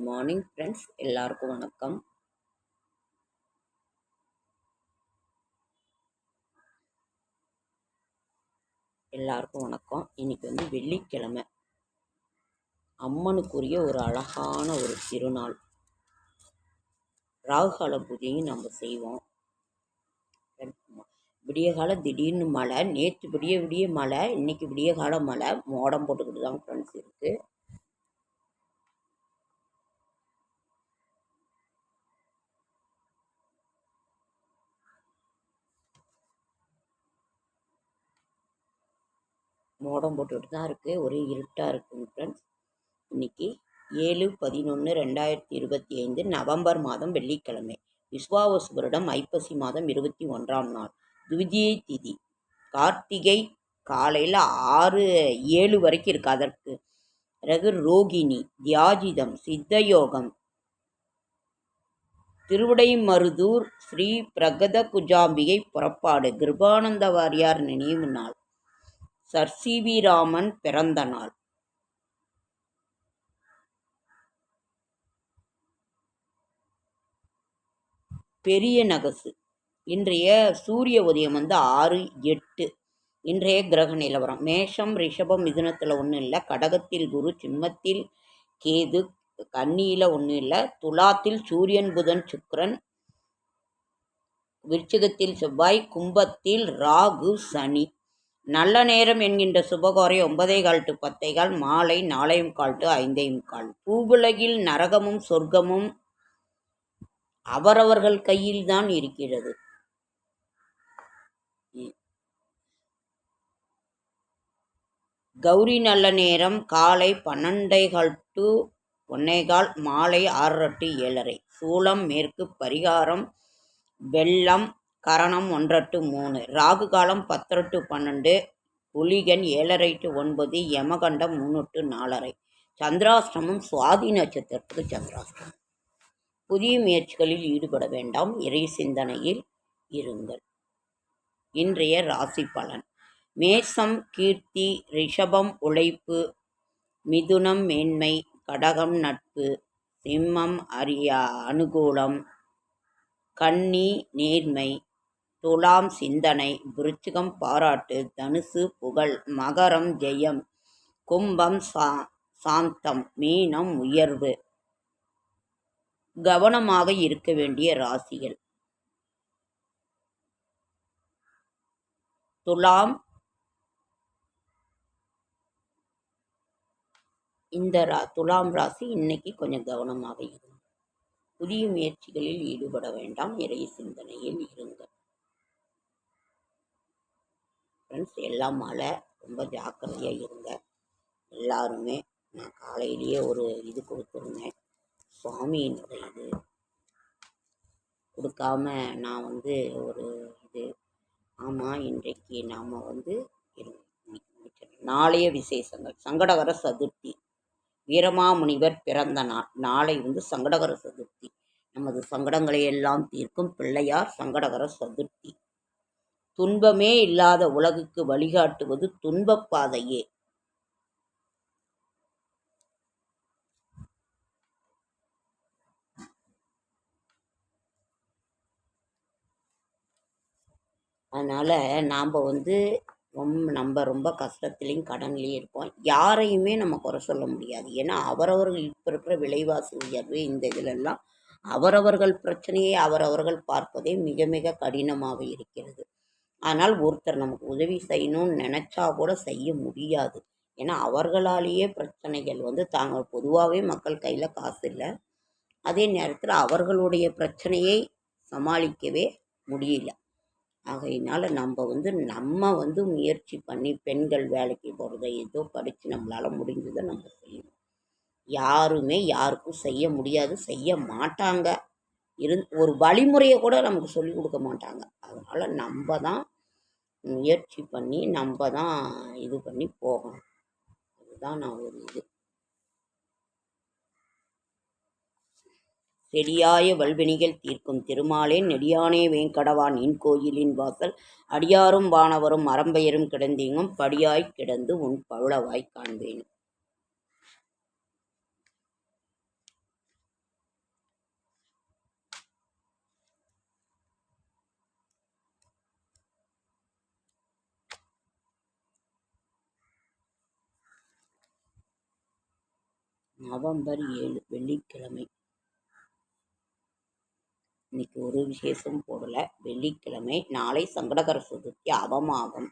Good morning friends எல்லாருக்கும் வணக்கம். எல்லாருக்கும் வணக்கம். இன்னைக்கு வந்து வெள்ளிக்கிழமை. அம்மனுக்குரிய ஒரு அழகான ஒரு திருநாள். ராகுகால பூஜையும் நம்ம செய்வோம். விடிய கால திடீர்னு மழை நேற்று விடிய விடிய மழை இன்னைக்கு விடிய கால மழை மோடம் போட்டுக்கிட்டு தான் ஃப்ரெண்ட்ஸ் இருக்குது மோடம் போட்டுக்கிட்டு தான் இருக்குது ஒரே இருட்டாக இருக்குது ஃப்ரெண்ட்ஸ் இன்றைக்கி ஏழு பதினொன்று ரெண்டாயிரத்தி இருபத்தி ஐந்து நவம்பர் மாதம் வெள்ளிக்கிழமை. விஸ்வாவசு வருடம் ஐப்பசி மாதம் இருபத்தி ஒன்றாம் நாள். துவிதியை திதி. கார்த்திகை காலையில் ஆறு ஏழு வரைக்கும் இருக்குது அதற்கு. பிறகு ரோகிணி தியாஜிதம் சித்தயோகம். திருவிடைமருதூர் ஸ்ரீ பிரகத குஜாம்பிகை புறப்பாடு. கிருபானந்த வாரியார் நினைவு நாள். சர். சி. வி. ராமன் பிறந்த நாள். பெரிய நகசு. இன்றைய சூரிய உதயம் வந்து ஆறு எட்டு. இன்றைய கிரக நிலவரம். மேஷம் ரிஷபம் மிதுனத்தில் ஒன்றும் இல்லை. கடகத்தில் குரு சிம்மத்தில் கேது கன்னியில் ஒன்றும் இல்லை. துலாத்தில் சூரியன் புதன் சுக்கரன். விருச்சிகத்தில் செவ்வாய் கும்பத்தில் ராகு சனி. நல்ல நேரம் என்கின்ற சுபகோரை ஒன்பதே கால் டு பத்தே கால் மாலை நாளையும் கால் டு ஐந்தையும் கால். பூவுலகில் நரகமும் சொர்க்கமும் அவரவர்கள் கையில் தான் இருக்கிறது. கௌரி நல்ல நேரம் காலை பன்னெண்டே கால் டு ஒன்னேகால் மாலை ஆறு டு ஏழரை. சூளம் மேற்கு பரிகாரம் வெள்ளம் கரணம் ஒன்றரை டு மூணு. ராகு காலம் பத்தரை டு பன்னெண்டு. புலிகன் ஏழரை டு ஒன்பது. யமகண்டம் மூணு டு நாலரை. சந்திராஷ்டமம் சுவாதி நட்சத்திரத்துக்கு சந்திராஷ்டமம். புதிய முயற்சிகளில் ஈடுபட வேண்டாம். இறை சிந்தனையில் இருங்கள். இன்றைய ராசி பலன். மேசம் கீர்த்தி ரிஷபம் உழைப்பு மிதுனம் மேன்மை கடகம் நட்பு சிம்மம் அரியா அனுகூலம் கன்னி நேர்மை துலாம் சிந்தனை விருச்சிகம் பாராட்டு தனுசு புகழ் மகரம் ஜெயம் கும்பம் சா சாந்தம் மீனம் உயர்வு. கவனமாக இருக்க வேண்டிய ராசிகள். துலாம் இந்த ரா துலாம் ராசி இன்னைக்கு கொஞ்சம் கவனமாக இருக்கும் புதிய முயற்சிகளில் ஈடுபட வேண்டாம். இறை சிந்தனையில் இருங்கள். ஃப்ரெண்ட்ஸ் எல்லாம் மழை ரொம்ப ஜாக்கிரதையாக இருங்க. எல்லாருமே நான் காலையிலேயே ஒரு இது கொடுத்துருந்தேன். சுவாமியினுடைய இது. கொடுக்காம நான் வந்து ஒரு இது. ஆமாம் இன்றைக்கு நாம் வந்து நாளைய விசேஷங்கள். சங்கடகர சதுர்த்தி. வீரமாமுனிவர் பிறந்த நாள். நாளை வந்து சங்கடகர சதுர்த்தி. நமது சங்கடங்களை எல்லாம் தீர்க்கும் பிள்ளையார் சங்கடகர சதுர்த்தி. துன்பமே இல்லாத உலகுக்கு வழிகாட்டுவது துன்பப்பாதையே அதனால் நாம் வந்து ரொம்ப நம்ம ரொம்ப கஷ்டத்துலேயும் கடன்லேயும் இருப்போம். யாரையுமே நம்ம குறை சொல்ல முடியாது. ஏன்னா அவரவர்கள் இப்போ இருக்கிற விலைவாசி உயர்வு இந்த இதிலெல்லாம் அவரவர்கள் பிரச்சனையை அவரவர்கள் பார்ப்பதே மிக மிக கடினமாக இருக்கிறது. ஆனால் ஒருத்தர் நமக்கு உதவி செய்யணும்னு நினச்சா கூட செய்ய முடியாது. ஏன்னா அவர்களாலேயே பிரச்சனைகள் வந்து தாங்கள் பொதுவாகவே மக்கள் கையில் காசு இல்லை. அதே நேரத்தில் அவர்களுடைய பிரச்சனையை சமாளிக்கவே முடியல. ஆகையினால் நம்ம வந்து நம்ம வந்து முயற்சி பண்ணி பெண்கள் வேலைக்கு போகிறத ஏதோ படித்து நம்மளால் முடிஞ்சதை நம்ம செய்யணும். யாருமே யாருக்கும் செய்ய முடியாது செய்ய மாட்டாங்க. இருந் ஒரு வழிமுறையை கூட நமக்கு சொல்லிக் கொடுக்க மாட்டாங்க. அதனால் நம்ம தான் முயற்சி பண்ணி நம்ம தான் இது பண்ணி போகணும். அதுதான் நான் ஒரு இது. செடியாய வல்வினிகள் தீர்க்கும் திருமாலே நெடியானே வேங்கடவான் இன் கோயிலின் வாசல். அடியாரும் வானவரும் அறம்பெயரும் கிடந்தீங்கும் படியாய் கிடந்து உன் பவளவாய் காண்பேனும். நவம்பர் ஏழு வெள்ளிக்கிழமை. இன்னைக்கு ஒரு விசேஷம் போடலை. வெள்ளிக்கிழமை நாளை சங்கடகர சதுர்த்தி அவமாகும்.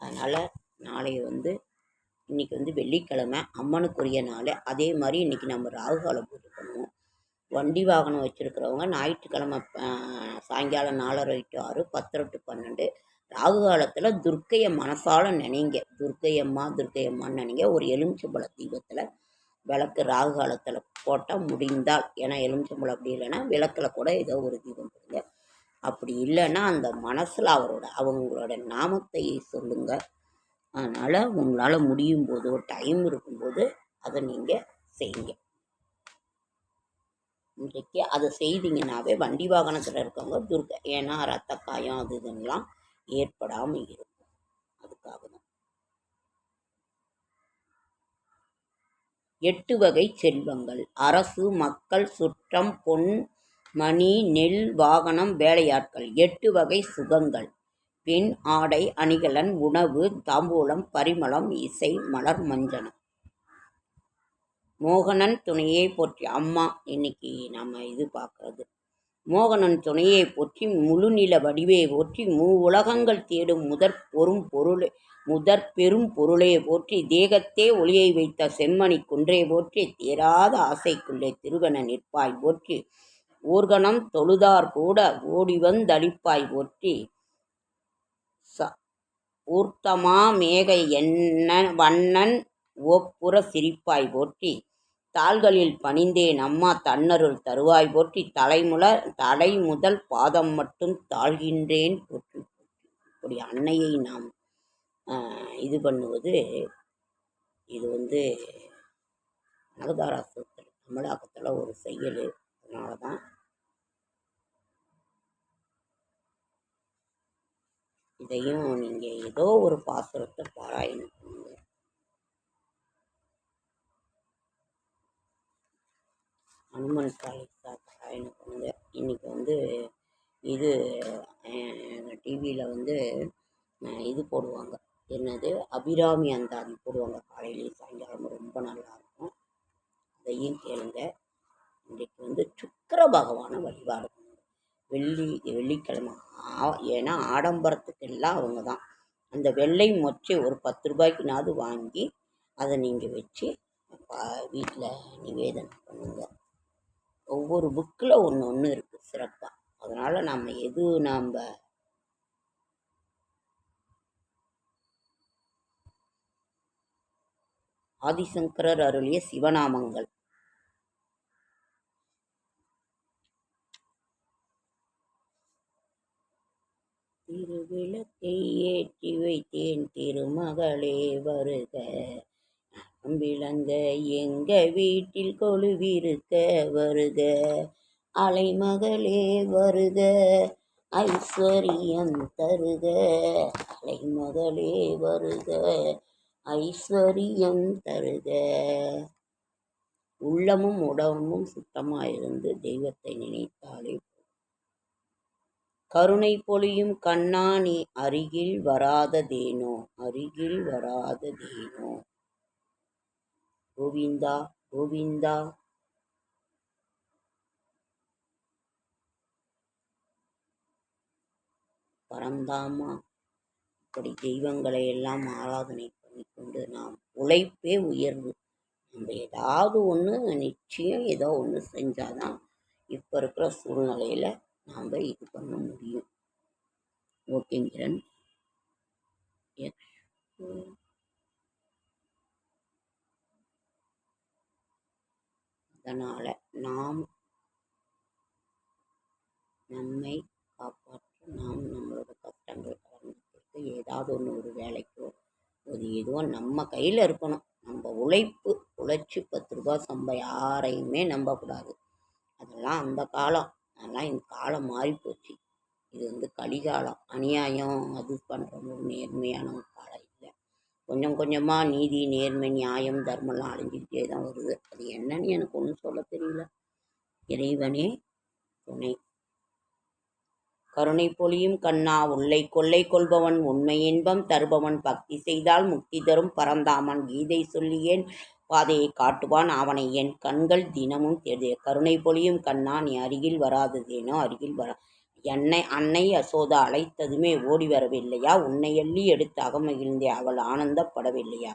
அதனால் நாளை வந்து இன்னைக்கு வந்து வெள்ளிக்கிழமை அம்மனுக்குரிய நாள். அதே மாதிரி இன்னைக்கு நம்ம ராகுகாலம் பூஜை பண்ணுவோம். வண்டி வாகனம் வச்சுருக்கிறவங்க ஞாயிற்றுக்கிழமை சாயங்காலம் நாலரை டு ஆறு பத்தரை டு பன்னெண்டு. ராகு காலத்தில் துர்க்கையை மனசால நினைங்க. துர்க்கையம்மா துர்க்கையம்மான்னு நினைங்க. ஒரு எலுமிச்சம்பழ தீபத்தில் விளக்கு ராகு காலத்தில் போட்டால் முடிந்தால் ஏன்னா எலுமிச்சம்பழம் அப்படி இல்லைன்னா விளக்கில் கூட ஏதோ ஒரு தீபம் போடுங்க அப்படி இல்லைன்னா அந்த மனசில் அவரோட அவங்களோட நாமத்தை சொல்லுங்க. அதனால் உங்களால் முடியும் போதோ டைம் இருக்கும்போது அதை நீங்கள் செய்யுங்க. இன்றைக்கு அதை செய்தீங்கன்னாவே வண்டி வாகனத்தில் இருக்கவங்க துர்க்க ஏன்னா ரத்த காயம் அது இதுன்னெலாம் ஏற்படாமல் இருக்கும் அதுக்காக தான் எட்டு வகை செல்வங்கள். அரசு மக்கள் சுற்றம் பொன் மணி நெல் வாகனம் வேலையாட்கள். எட்டு வகை சுகங்கள். பின் ஆடை அணிகலன் உணவு தாம்பூலம் பரிமளம் இசை மலர் மஞ்சனம். மோகனன் துணையை போற்றி அம்மா இன்னைக்கு நம்ம இது பார்க்கறது மோகனன் துணையை போற்றி முழுநில வடிவை போற்றி மூ உலகங்கள் தேடும் முதற் பொறும் பொருளை முதற் பெரும் பொருளே போற்றி தேகத்தே ஒளியை வைத்த செம்மணி குன்றே போற்றி தேராத ஆசைக்குள்ளே திருவன நிற்பாய் போற்றி. ஊர்கணம் தொழுதார் கூட ஓடி வந்தளிப்பாய் போற்றி. ச ஊர்த்தமா மேகை என்ன வண்ணன் ஒப்புற சிரிப்பாய் போற்றி. தாள்களில் பணிந்தேன் அம்மா தன்னருள் தருவாய் போற்றி. தலைமுல தலை முதல் பாதம் மட்டும் தாழ்கின்றேன் போற்றி. அப்படி அன்னையை நாம் இது பண்ணுவது இது வந்து நகதாராசத்தில் தமிழாக்கத்தில் ஒரு செயல் அதனால தான் இதையும் நீங்கள் ஏதோ ஒரு பாசுரத்தை பாராயணம் பண்ணுங்க. அனுமன் சாலிசா பாராயணம் பண்ணுங்க. இன்னைக்கு வந்து இது டிவியில் வந்து இது போடுவாங்க. அபிராமி அந்தாதி போடுவாங்க காலையிலேயும் சாயங்காலம் ரொம்ப நல்லா இருக்கும் அதையும் கேளுங்க. இன்றைக்கு வந்து சுக்கர பகவானை வழிபாடு. வெள்ளி வெள்ளிக்கிழமை. ஆ ஏன்னா ஆடம்பரத்துக்கு எல்லாம் அவங்க தான். அந்த வெள்ளை மொச்சை ஒரு பத்து ரூபாய்க்குனாவது வாங்கி அதை நீங்கள் வச்சு வீட்டில் நிவேதனம் பண்ணுங்க. ஒவ்வொரு புக்கில் ஒன்று ஒன்று இருக்குது சிறப்பாக அதனால் நம்ம எது நாம் ஆதிசங்கரர் அருளிய சிவநாமங்கள். திருவிளக்கை ஏற்றி வைத்தேன் திருமகளே வருக. விளங்க எங்க வீட்டில் கொழுவிருக்க வருக. அலைமகளே வருக. ஐஸ்வர்யம் தருக. அலைமகளே வருக. ஐஸ்வர்யம் தருக. உள்ளமும் உடம்பும் சுத்தமாயிருந்து தெய்வத்தை நினைத்தாலே கருணை பொழியும் கண்ணா நீ அருகில் வராததேனோ அருகில் வராததேனோ கோவிந்தா கோவிந்தா. பரந்தாமா இப்படி தெய்வங்களை எல்லாம் ஆராதனை பண்ணிக்கொண்டு நாம் உழைப்பே உயர்வு. நம்ம ஏதாவது ஒன்று நிச்சயம் ஏதோ ஒன்று செஞ்சாதான் இப்போ இருக்கிற சூழ்நிலையில் நாம் இது பண்ண முடியும். ஓகேங்கிறன் அதனால் நாம் நம்மை காப்பாற்ற நாம் நம்மளோட கஷ்டங்கள் கடந்துட்டு ஏதாவது ஒன்று ஒரு வேலைக்கு ஒரு ஏதோ நம்ம கையில் இருக்கணும். நம்ம உழைப்பு உழைச்சி பத்து ரூபா சம்பா யாரையுமே நம்பக்கூடாது. அதெல்லாம் அந்த காலம். அதெல்லாம் இந்த காலம் மாறி போச்சு இது வந்து கலிகாலம். அநியாயம். அது பண்ணுறவங்க நேர்மையான ஒரு காலம் இல்லை. கொஞ்சம் கொஞ்சமாக நீதி நேர்மை நியாயம் தர்மம்லாம் அழிஞ்சிக்கிட்டே தான் வருது. அது என்னன்னு எனக்கு ஒன்றும் சொல்ல தெரியல. இறைவனே துணை. கருணை பொழியும் கண்ணா உள்ளை கொள்ளை கொள்பவன் உண்மை இன்பம் தருபவன். பக்தி செய்தால் முக்தி தரும் பரந்தாமன். கீதை சொல்லியேன் பாதையை காட்டுவான் அவனை என் கண்கள் தினமும் தேடு கருணை பொழியும் கண்ணா நீ அருகில் வராததேனோ அருகில் வரா. என்னை அன்னை அசோதா அழைத்ததுமே ஓடி வரவில்லையா? உன்னை எள்ளி எடுத்து அகமகிழ்ந்தே அவள் ஆனந்தப்படவில்லையா?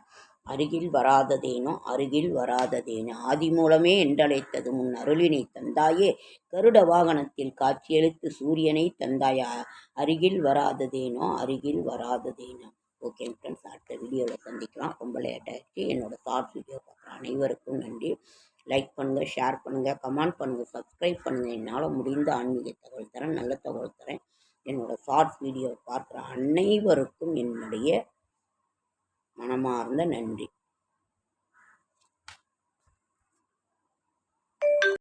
அருகில் வராததேனோ அருகில் வராததேனோ. ஆதி மூலமே என்றழைத்தது உன் அருளினை தந்தாயே. கருட வாகனத்தில் காட்சியளித்து சூரியனை தந்தாயா? அருகில் வராததேனோ அருகில் வராததேனோ. ஓகே ஃப்ரெண்ட்ஸ் அடுத்த வீடியோவில் சந்திக்கலாம். ரொம்ப லேட்டாகிடுச்சு என்னோடய ஷார்ட்ஸ் வீடியோ பார்க்குற அனைவருக்கும் நன்றி. லைக் பண்ணுங்கள் ஷேர் பண்ணுங்கள் கமெண்ட் பண்ணுங்கள் சப்ஸ்கிரைப் பண்ணுங்கள் என்னால் முடிந்த ஆன்மீக தகவல் தரேன் நல்ல தகவல் தரேன். என்னோடய ஷார்ட்ஸ் வீடியோ பார்க்குற அனைவருக்கும் என்னுடைய மனமார்ந்த நன்றி.